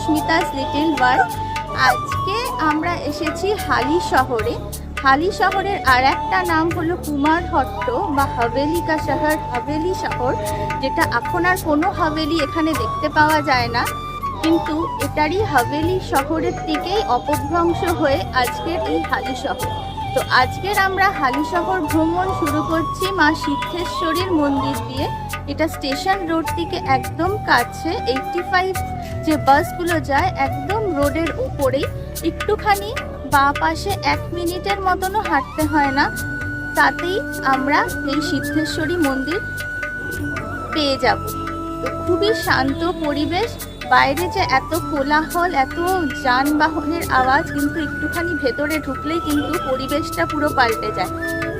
Susmita's little world আজকে আমরা এসেছি হালি শহরে। হালি শহরের আর একটা নাম হলো কুমার হট্ট বা হাভেলি কা শহর হাভেলি শহর, যেটা এখন আর কোনো হাভেলি এখানে দেখতে পাওয়া যায় না। কিন্তু এটারই হাভেলি শহরের থেকেই অপভ্রংশ হয়ে আজকের এই হালি শহর। তো আজকের আমরা হালি শহর ভ্রমণ শুরু করছি মা সিদ্ধেশ্বরীর মন্দির দিয়ে। এটা স্টেশন রোড থেকে একদম কাছে এইটটি ফাইভ যে বাসগুলো যায় একদম রোডের উপরেই। একটুখানি বা পাশে এক মিনিটের মতনও হাঁটতে হয় না। তাতেই আমরা এই সিদ্ধেশ্বরী মন্দির পেয়ে যাব। খুবই শান্ত পরিবেশ, বাইরে যে এত কোলাহল, এত যানবাহনের আওয়াজ, কিন্তু একটুখানি ভেতরে ঢুকলেই কিন্তু পরিবেশটা পুরো পাল্টে যায়।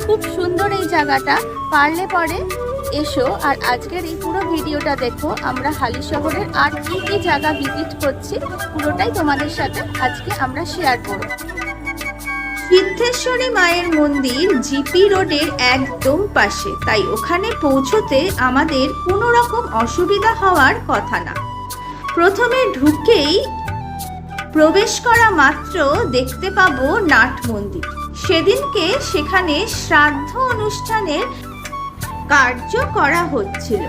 খুব সুন্দর এই জায়গাটা, পারলে পরে এসো আর আজকের এই পুরো ভিডিওটা দেখো, আমরা হালি শহরের আর কি কি জায়গা ভিজিট করছি, পুরোটাই তোমাদের সাথে আজকে আমরা শেয়ার করব। সিদ্ধেশ্বরী মায়ের মন্দির জিপি রোডের একদম পাশে, তাই ওখানে পৌঁছতে আমাদের কোনো রকম অসুবিধা হওয়ার কথা না। প্রথমে ঢুকেই প্রবেশ করা মাত্র দেখতে পাবো নাট মন্দির। সেদিনকে সেখানে শ্রাদ্ধ অনুষ্ঠানের কার্য করা হচ্ছিল।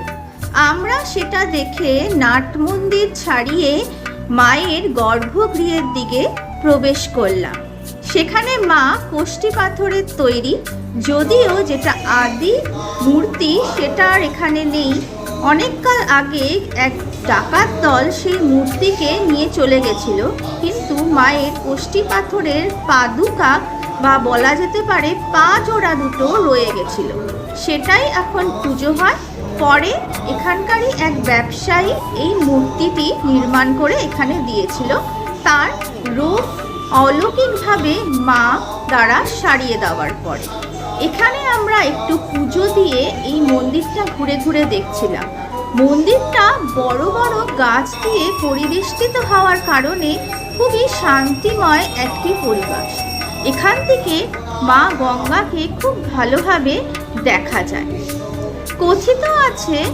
আমরা সেটা দেখে নাট মন্দির ছাড়িয়ে মায়ের গর্ভগৃহের দিকে প্রবেশ করলাম। সেখানে মা কোষ্টি পাথরের তৈরি, যদিও যেটা আদি মূর্তি সেটা আর এখানে নেই। অনেককাল আগে এক ডাকাত দল সেই মূর্তিকে নিয়ে চলে গেছিল, কিন্তু মায়ের কোষ্টি পাথরের পাদুকা বা বলা যেতে পারে পা জোড়া দুটো রয়ে গেছিল। সেটাই এখন পুজো হয়। পরে এখানকারই এক ব্যবসায়ী এই মূর্তিটি নির্মাণ করে এখানে দিয়েছিল। তার রূপ অলৌকিকভাবে মা দ্বারা সারিয়ে দেওয়ার পরে। এখানে আমরা একটু পুজো দিয়ে এই মন্দিরটা ঘুরে ঘুরে দেখছিলাম। মন্দিরটা বড় বড় গাছ দিয়ে পরিবেষ্টিত হওয়ার কারণে খুবই শান্তিময় একটি পরিবেশ। এখান থেকে মা গঙ্গাকে খুব ভালোভাবে দেখা যায়। কথিত আছে,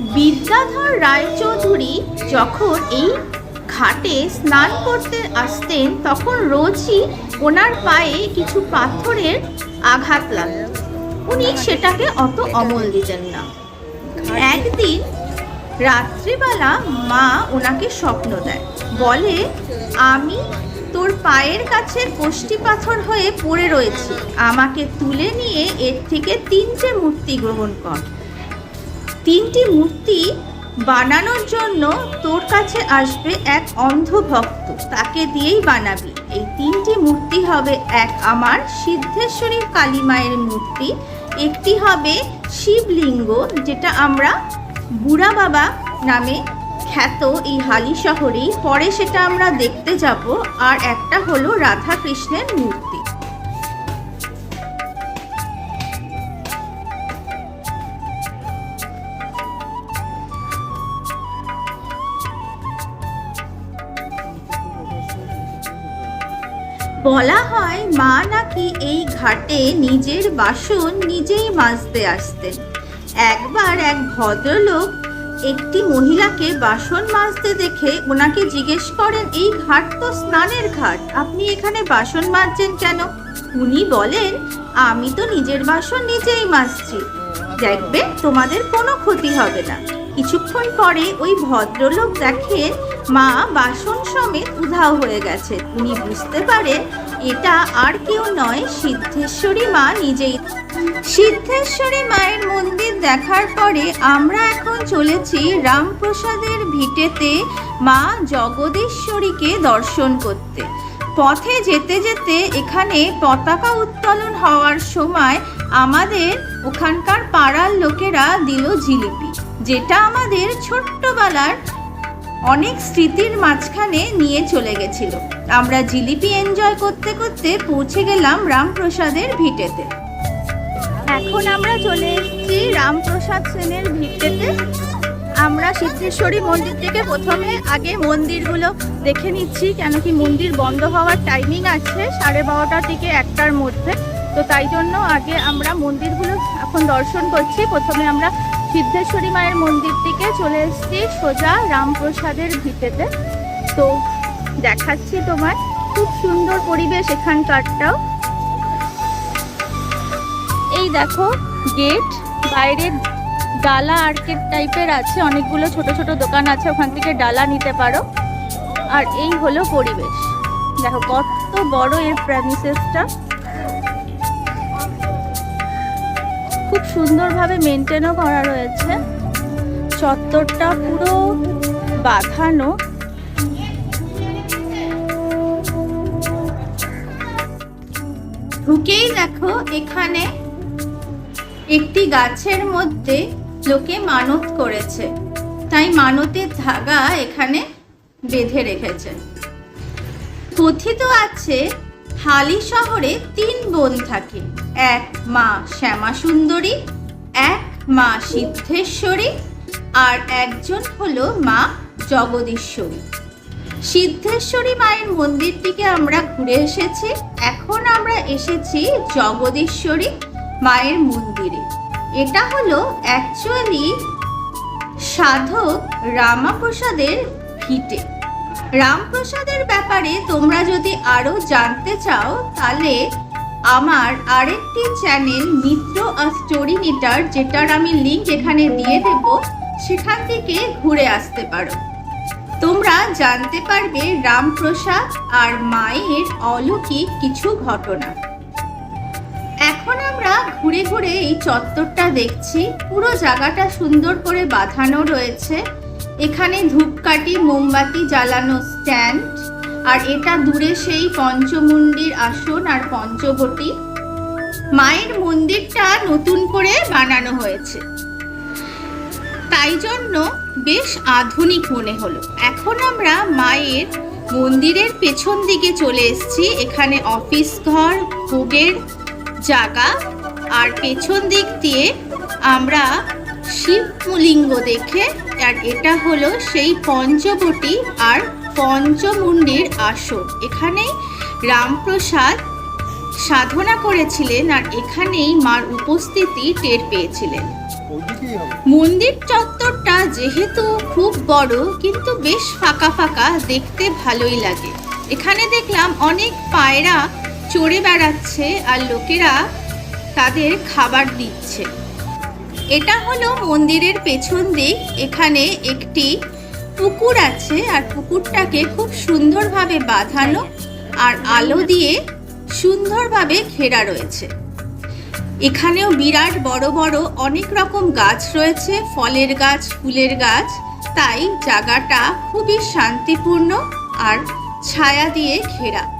বিদ্যাধর রায়চৌধুরী যখন এই ঘাটে স্নান করতে আসতেন, তখন রোজই ওনার পায়ে কিছু পাথরের আঘাত লাগত। উনি সেটাকে অত অমল দিতেন না। একদিন রাত্রিবেলা মা ওনাকে স্বপ্ন দেয়। বলে, আমি তোর পায়ের কাছে কোষ্টি পাথর হয়ে পড়ে রয়েছে। আমাকে তুলে নিয়ে এর থেকে তিনটে মূর্তি গ্রহণ কর। তিনটি মূর্তি বানানোর জন্য তোর কাছে আসবে এক অন্ধ ভক্ত। তাকে দিয়েই বানাবি। এই তিনটি মূর্তি হবে এক আমার সিদ্ধেশ্বরী কালী মায়ের মূর্তি, একটি হবে শিবলিঙ্গ, যেটা আমরা বুড়া বাবা নামে খ্যাত এই হালি শহরেই পরে সেটা আমরা দেখতে যাব, আর একটা হলো রাধা কৃষ্ণের মূর্তি। বলা হয়, মা নাকি এই ঘাটে নিজের বাসন নিজেই মাজতে আসতেন। একবার এক ভদ্রলোক একটি মহিলাকে বাসন মাজতে দেখে ওনাকে জিজ্ঞেস করেন, এই ঘাট তো স্নানের ঘাট, আপনি এখানে বাসন মাজছেন কেন? উনি বলেন, আমি তো নিজের বাসন নিজেই মাজছি। দেখবে, তোমাদের কোনো ক্ষতি হবে না। কিছুক্ষণ পরে ওই ভদ্রলোক দেখেন, মা বাসন সমেত উধাও হয়ে গেছে। উনি বুঝতে পারেন, এটা আর কেউ নয়, সিদ্ধেশ্বরী মা নিজেই সিদ্ধেশ্বরী মায়ের মন্দির দেখার পরে আমরা এখন চলেছি রামপ্রসাদের ভিটেতে মা জগদীশ্বরীকে দর্শন করতে। পথে যেতে যেতে এখানে পতাকা উত্তোলন হওয়ার সময় আমাদের ওখানকার পাড়ার লোকেরা দিল জিলিপি, যেটা আমাদের ছোট্টবেলার অনেক স্মৃতির মাঝখানে নিয়ে চলে গেছিল। আমরা জিলিপি এনজয় করতে করতে পৌঁছে গেলাম রামপ্রসাদের ভিটেতে। এখন আমরা চলে এসেছি রামপ্রসাদ সেনের ভিড়তে আমরা সিদ্ধেশ্বরী মন্দির থেকে প্রথমে আগে মন্দিরগুলো দেখে নিচ্ছি কেন কি মন্দির বন্ধ হওয়ার টাইমিং আছে সাড়ে বারোটা থেকে একটার মধ্যে। তো তাই জন্য আগে আমরা মন্দিরগুলো এখন দর্শন করছি। প্রথমে আমরা সিদ্ধেশ্বরী মায়ের মন্দির থেকে চলে এসেছি সোজা রামপ্রসাদের ভিটেতে তো দেখাচ্ছি তোমার খুব সুন্দর পরিবেশ এখানকারটাও। দেখো গেট বাইরে ডালা আর্কেড টাইপের আছে, অনেকগুলো ছোট ছোট দোকান আছে, ওখান থেকে ডালা নিতে পারো। আর এই হলো পরিবেশ। দেখো, কত বড় এর প্রেমিসেসটা খুব সুন্দরভাবে মেনটেনও করা রয়েছে। চত্বরটা পুরো বাঁধানো। ঢুকেই দেখো এখানে একটি গাছের মধ্যে লোকে মানত করেছে। তাই মানতের ধাগা এখানে বেঁধে রেখেছে। কথিত আছে, হালি শহরে তিন বোন থাকে। এক মা শ্যামা সুন্দরী এক মা সিদ্ধেশ্বরী, আর একজন হলো মা জগদীশ্বরী। সিদ্ধেশ্বরী মায়ের মন্দিরটিকে আমরা ঘুরে এসেছি। এখন আমরা এসেছি জগদীশ্বরী মায়ের মন্দিরে। এটা হলো অ্যাকচুয়ালি সাধক রামাপ্রসাদের ভিটে। রামপ্রসাদের ব্যাপারে তোমরা যদি আরও জানতে চাও, তাহলে আমার আরেকটি চ্যানেল মিত্র আর স্টোরি নিটার যেটার আমি লিঙ্ক এখানে দিয়ে দেব, সেখান থেকে ঘুরে আসতে পারো। তোমরা জানতে পারবে রামপ্রসাদ আর মায়ের অলৌকিক কিছু ঘটনা। ঘুরে ঘুরে এই চত্বরটা দেখছি। পুরো জায়গাটা সুন্দর করে বাঁধানো রয়েছে। এখানে ধূপকাঠি, মোমবাতি জ্বালানো স্ট্যান্ড আর এটা দূরে সেই পঞ্চমুণ্ডির আসন আর পঞ্চবটি। মায়ের মন্দিরটা নতুন করে বানানো হয়েছে। তাই জন্য বেশ আধুনিক মনে হলো। এখন আমরা মায়ের মন্দিরের পেছন দিকে চলে এসেছি। এখানে অফিস ঘর, ভোগের জায়গা আর পেছন দিক দিয়ে আমরা শিবলিঙ্গ দেখে আর এটা হলো সেই পঞ্চবটি আর পঞ্চমুণ্ডির আসন এখানে রামপ্রসাদ সাধনা করেছিলেন আর এখানেই মার উপস্থিতি টের পেয়েছিলেন। মন্দির চত্বরটা যেহেতু খুব বড় কিন্তু বেশ ফাঁকা ফাঁকা দেখতে ভালোই লাগে। এখানে দেখলাম অনেক পায়রা চড়ে বেড়াচ্ছে আর লোকেরা তাদের খাবার দিচ্ছে। এটা হলো মন্দিরের পেছন দিক। এখানে একটি পুকুর আছে আর পুকুরটাকে খুব সুন্দরভাবে বাঁধানো আর আলো দিয়ে সুন্দরভাবে ঘেরা রয়েছে। এখানেও বিরাট বড় বড় অনেক রকম গাছ রয়েছে, ফলের গাছ, ফুলের গাছ। তাই জায়গাটা খুবই শান্তিপূর্ণ আর ছায়া দিয়ে ঘেরা।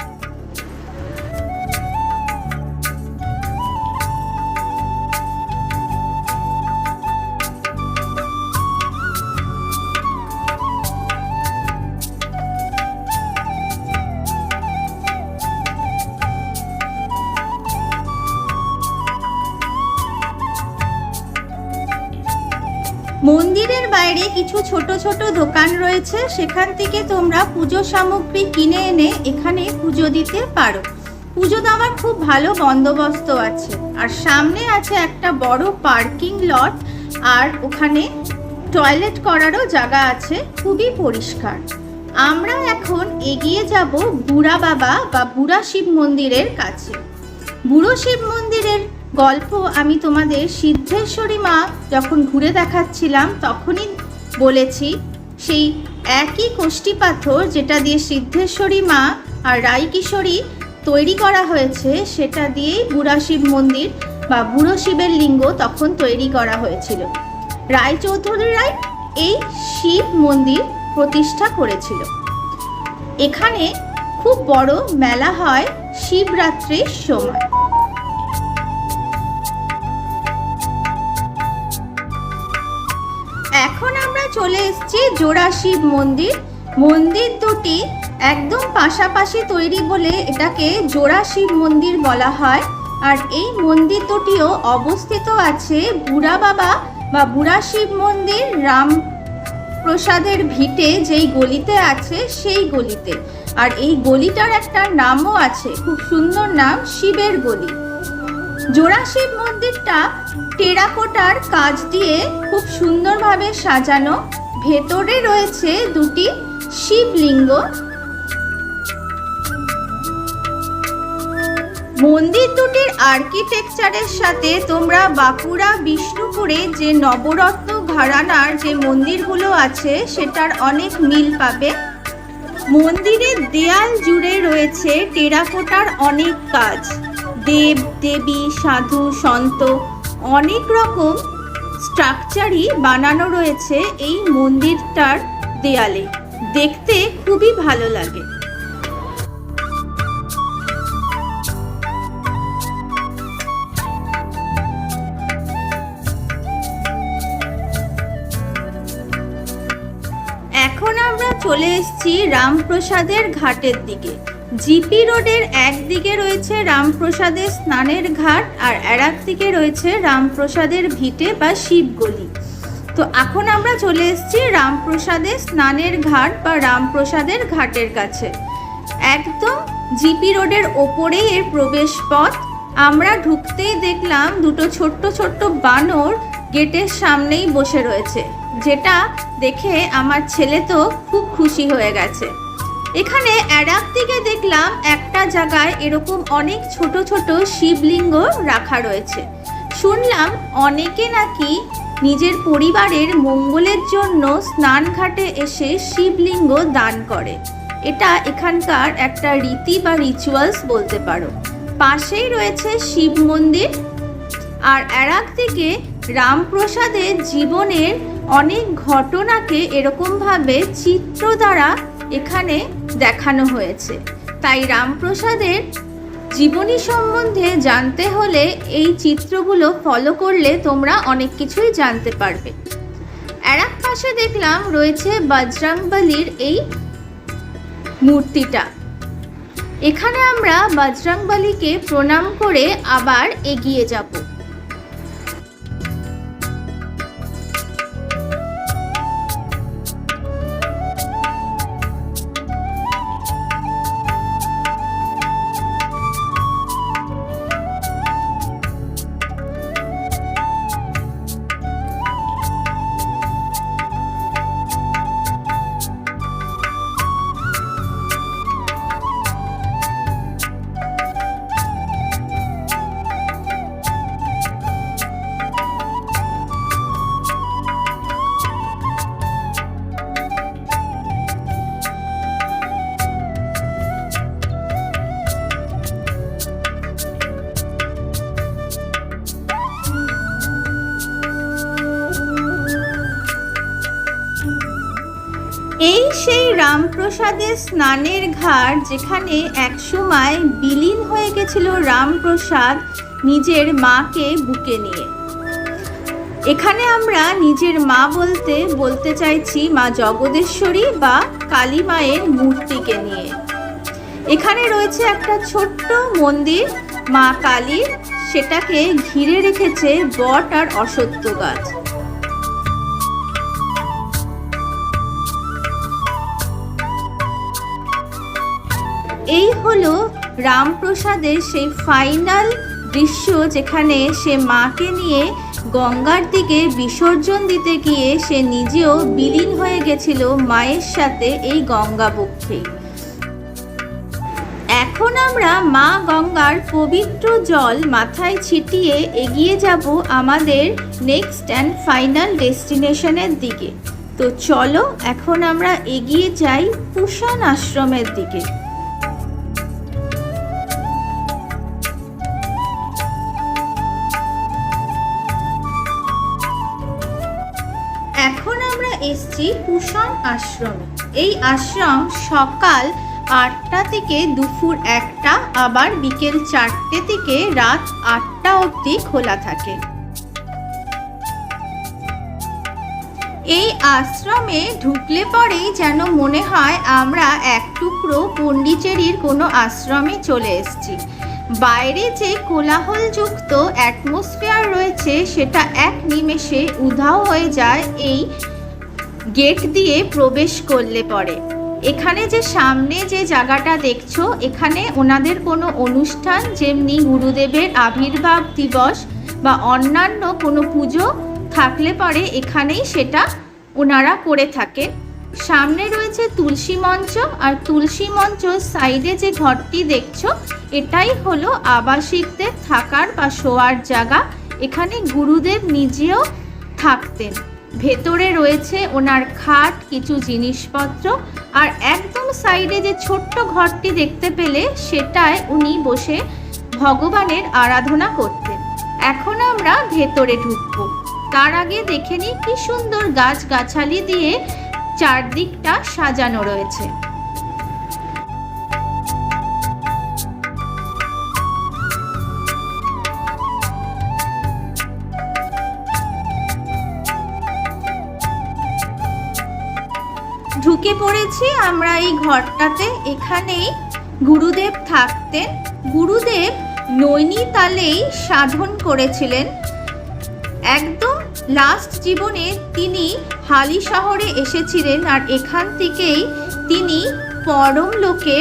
কিছু ছোট ছোট দোকান রয়েছে, সেখান থেকে তোমরা পুজো সামগ্রী কিনে এনে এখানে পুজো দিতে পারো। পুজো দেওয়ার খুব ভালো বন্দোবস্ত আছে। আর সামনে আছে একটা বড় পার্কিং লট, আর ওখানে টয়লেট করারও জায়গা আছে, খুবই পরিষ্কার। আমরা এখন এগিয়ে যাব বুড়া বাবা বা বুড়া শিব মন্দিরের কাছে। বুড়ো শিব মন্দিরের গল্প আমি তোমাদের সিদ্ধেশ্বরী মা যখন ঘুরে দেখাচ্ছিলাম, তখনই বলেছি, সেই একই কোষ্ঠী পাথর যেটা দিয়ে সিদ্ধেশ্বরী মা আর রায়কিশোরী তৈরি করা হয়েছে, সেটা দিয়েই বুড়া শিব মন্দির বা বুড়ো শিবের লিঙ্গ তখন তৈরি করা হয়েছিল। রায়চৌধুরীরাই এই শিব মন্দির প্রতিষ্ঠা করেছিল। এখানে খুব বড় মেলা হয় শিবরাত্রির সময়। চলে এসেছি জোড়া শিব মন্দির। মন্দির দুটি একদম পাশাপাশি তৈরি বলে এটাকে জোড়া শিব মন্দির বলা হয়। আর এই মন্দির দুটিও অবস্থিত আছে বুড়া বাবা বা বুড়া শিব মন্দির রাম প্রসাদের ভিটে যেই গলিতে আছে সেই গলিতে। আর এই গলিটার একটা নামও আছে, খুব সুন্দর নাম শিবের গলি। জোড়া শিব মন্দিরটা টেরাকোটার কাজ দিয়ে খুব সুন্দরভাবে সাজানো। ভেতরে রয়েছে দুটি শিবলিঙ্গ। মন্দির দুটির আর্কিটেকচারের সাথে তোমরা বাঁকুড়া, বিষ্ণুপুরে যে নবরত্ন ঘরানার যে মন্দিরগুলো আছে, সেটার অনেক মিল পাবে। মন্দিরের দেয়াল জুড়ে রয়েছে টেরাকোটার অনেক কাজ। দেব, দেবী, সাধু, সন্ত, অনেক রকম স্ট্রাকচারই বানানো রয়েছে এই মন্দিরটার দেয়ালে। দেখতে খুবই ভালো লাগে। এখন আমরা চলে এসেছি রামপ্রসাদের ঘাটের দিকে। জিপি রোডের একদিকে রয়েছে রামপ্রসাদের স্নানের ঘাট আর আর দিকে রয়েছে রামপ্রসাদের ভিটে বা শিবগলি। তো এখন আমরা চলে এসেছি রামপ্রসাদের স্নানের ঘাট বা রামপ্রসাদের ঘাটের কাছে। একদম জিপি রোডের ওপরেই এর প্রবেশ পথ আমরা ঢুকতেই দেখলাম দুটো ছোট্ট ছোট্ট বানর গেটের সামনেই বসে রয়েছে, যেটা দেখে আমার ছেলে তো খুব খুশি হয়ে গেছে। এখানে অ্যাডাপ থেকে দেখলাম একটা জায়গায় এরকম অনেক ছোট ছোট শিবলিঙ্গ রাখা রয়েছে। শুনলাম অনেকে নাকি নিজের পরিবারের মঙ্গলের জন্য স্নানঘাটে এসে শিবলিঙ্গ দান করে। এটা এখানকার একটা রীতি বা রিচুয়ালস বলতে পারো। পাশেই রয়েছে শিব মন্দির। আর এরাক থেকে রামপ্রসাদের জীবনের অনেক ঘটনাকে এরকমভাবে চিত্র দ্বারা এখানে দেখানো হয়েছে। তাই রামপ্রসাদের জীবনী সম্বন্ধে জানতে হলে এই চিত্রগুলো ফলো করলে তোমরা অনেক কিছুই জানতে পারবে। আর এক পাশে দেখলাম রয়েছে বজরাংবলির এই মূর্তিটা। এখানে আমরা বজরাংবলিকে প্রণাম করে আবার এগিয়ে যাব। রামপ্রসাদের স্নানের ঘাট যেখানে একসময় বিলীন হয়ে গেছিল রামপ্রসাদ নিজের মাকে বুকে নিয়ে। এখানে আমরা নিজের মা বলতে বলতে চাইছি মা জগদেশ্বরী বা কালী মায়ের মূর্তিকে নিয়ে। এখানে রয়েছে একটা ছোট্ট মন্দির, মা কালীর, সেটাকে ঘিরে রেখেছে বট আর অসত্য গাছ। এই হলো রামপ্রসাদের সেই ফাইনাল দৃশ্য যেখানে সে মাকে নিয়ে গঙ্গার দিকে বিসর্জন দিতে গিয়ে সে নিজেও বিলীন হয়ে গেছিল মায়ের সাথে এই গঙ্গা বক্ষে। এখন আমরা মা গঙ্গার পবিত্র জল মাথায় ছিটিয়ে এগিয়ে যাব আমাদের নেক্সট অ্যান্ড ফাইনাল ডেস্টিনেশনের দিকে। তো চলো, এখন আমরা এগিয়ে যাই কুষাণ আশ্রমের দিকে। আশ্রমে। এই আশ্রম সকাল আটটা থেকে দুপুর একটা, আবার বিকেল চারটে থেকে রাত আটটা অবধি খোলা থাকে। এই আশ্রমে ঢুকলে পরেই যেন মনে হয় আমরা এক টুকরো পন্ডিচেরির কোনো আশ্রমে চলে এসেছি। বাইরে যে কোলাহলযুক্ত অ্যাটমসফিয়ার রয়েছে, সেটা এক নিমেষে উধাও হয়ে যায় এই গেট দিয়ে প্রবেশ করলে পরে। এখানে যে সামনে যে জায়গাটা দেখছ, এখানে ওনাদের কোনো অনুষ্ঠান যেমনি গুরুদেবের আবির্ভাব দিবস বা অন্যান্য কোনো পুজো থাকলে পরে এখানেই সেটা ওনারা করে থাকেন সামনে রয়েছে তুলসী মঞ্চ, আর তুলসী মঞ্চ সাইডে যে ঘরটি দেখছ, এটাই হলো আবাসিকদের থাকার বা শোয়ার জায়গা। এখানে গুরুদেব নিজেও থাকতেন। ভেতরে রয়েছে ওনার খাট, কিছু জিনিসপত্র, আর একদম সাইডে যে ছোট্ট ঘরটি দেখতে পেলে সেটায় উনি বসে ভগবানের আরাধনা করতেন। এখন আমরা ভেতরে ঢুকব। তার আগে দেখে নিই কি সুন্দর গাছগাছালি দিয়ে চারদিকটা সাজানো রয়েছে। ঢুকে পড়েছি, আমরা এই ঘরটাতে। এখানেই গুরুদেব থাকতেন। গুরুদেব নৈনিতালেই সাধন করেছিলেন। একদম লাস্ট জীবনে তিনি হালি শহরে এসেছিলেন আর এখান থেকেই তিনি পরম লোকে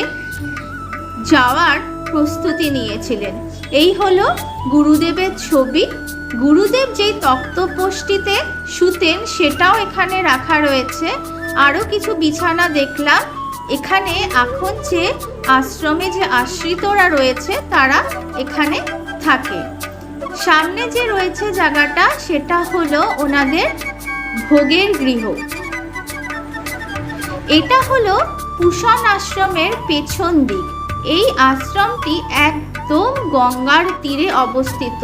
যাওয়ার প্রস্তুতি নিয়েছিলেন। এই হলো গুরুদেবের ছবি। গুরুদেব যেই তক্তপোষ্টিতে শুতেন, সেটাও এখানে রাখা রয়েছে। আরও কিছু বিছানা দেখলাম। এখানে এখন যে আশ্রমে যে আশ্রিতরা রয়েছে, তারা এখানে থাকে। সামনে যে রয়েছে জায়গাটা, সেটা হলো ওনাদের ভোগের গৃহ। এটা হলো কুষণ আশ্রমের পেছন দিক। এই আশ্রমটি একদম গঙ্গার তীরে অবস্থিত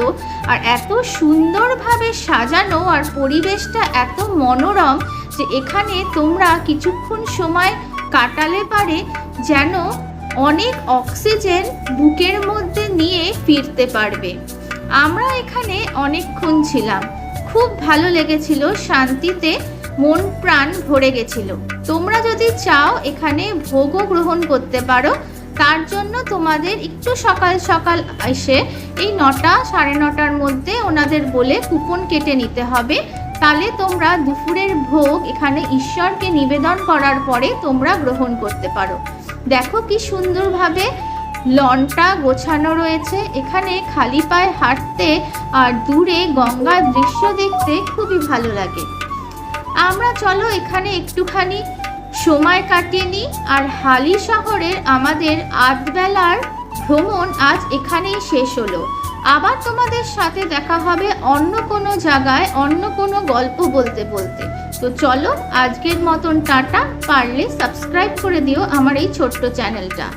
আর এত সুন্দরভাবে সাজানো আর পরিবেশটা এত মনোরম যে এখানে তোমরা কিছুক্ষণ সময় কাটালে পারে যেন অনেক অক্সিজেন বুকের মধ্যে নিয়ে ফিরতে পারবে। আমরা এখানে অনেকক্ষণ ছিলাম। খুব ভালো লেগেছিল, শান্তিতে মন প্রাণ ভরে গেছিল। তোমরা যদি চাও এখানে ভোগও গ্রহণ করতে পারো, তার জন্য তোমাদের একটু সকাল সকাল এসে এই নটা সাড়ে নটার মধ্যে ওনাদের বলে কুপন কেটে নিতে হবে। তাহলে তোমরা দুপুরের ভোগ এখানে ঈশ্বরকে নিবেদন করার পরে তোমরা গ্রহণ করতে পারো। দেখো কি সুন্দরভাবে লনটা গোছানো রয়েছে। এখানে খালি পায়ে হাঁটতে আর দূরে গঙ্গার দৃশ্য দেখতে খুবই ভালো লাগে। আমরা চলো এখানে একটুখানি সময় কাটিয়ে নিই। আর হালি শহরের আমাদের আধবেলার ভ্রমণ আজ এখানেই শেষ হলো। আবার তোমাদের সাথে দেখা হবে অন্য কোনো জায়গায়, অন্য কোনো গল্প বলতে বলতে। তো চলো, আজকের মতন টাটা। পারলে সাবস্ক্রাইব করে দিও আমার এই ছোট্ট চ্যানেলটা।